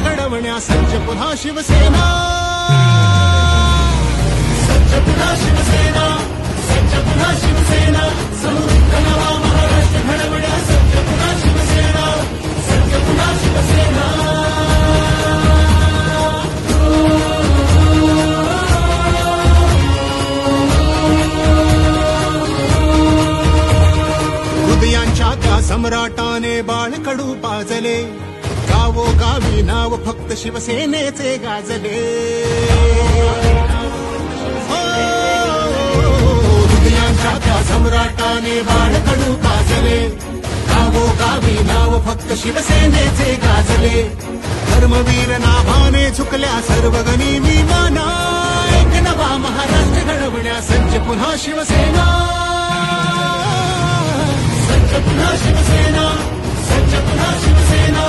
घडवण्या सज्ज पुन्हा शिवसेना. सज्ज पुन्हा शिवसेना सज्ज पुन्हा शिवसेना समृद्ध नवा महाराष्ट्र घडवण्या सज्ज पुन्हा शिवसेना सज्ज पुन्हा शिवसेना. हृदयांच्या त्या सम्राटाने बाळकडू पाजले. नावो गावी नाव फक्त शिवसेनेचे गाजले. हो, त्या सम्राटाने बाळकडू गाजले नावो गावी नाव फक्त शिवसेनेचे गाजले. धर्मवीर नाभाने झुकल्या सर्व गणी विमाना. एक नवा महाराष्ट्र घडवण्या सज्ज पुन्हा शिवसेना. सज्ज पुन्हा शिवसेना सज्ज पुन्हा शिवसेना.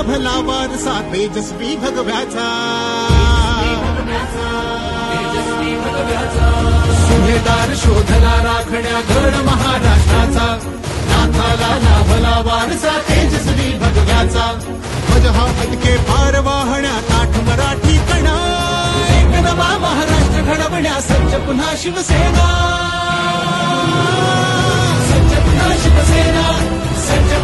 लाभला वारसा तेजस्वी भगव्याचा. सुभेदार शोधला राखण्या गड महाराष्ट्राचा. नाथाला लाभला वारसा तेजस्वी भगव्याचा. ध्वज हा फटके पार वाहण्या ताठ मराठी कणा. नवा महाराष्ट्र घडवण्या सज्ज पुन्हा शिवसेना. सज्ज पुन्हा शिवसेना. सज्ज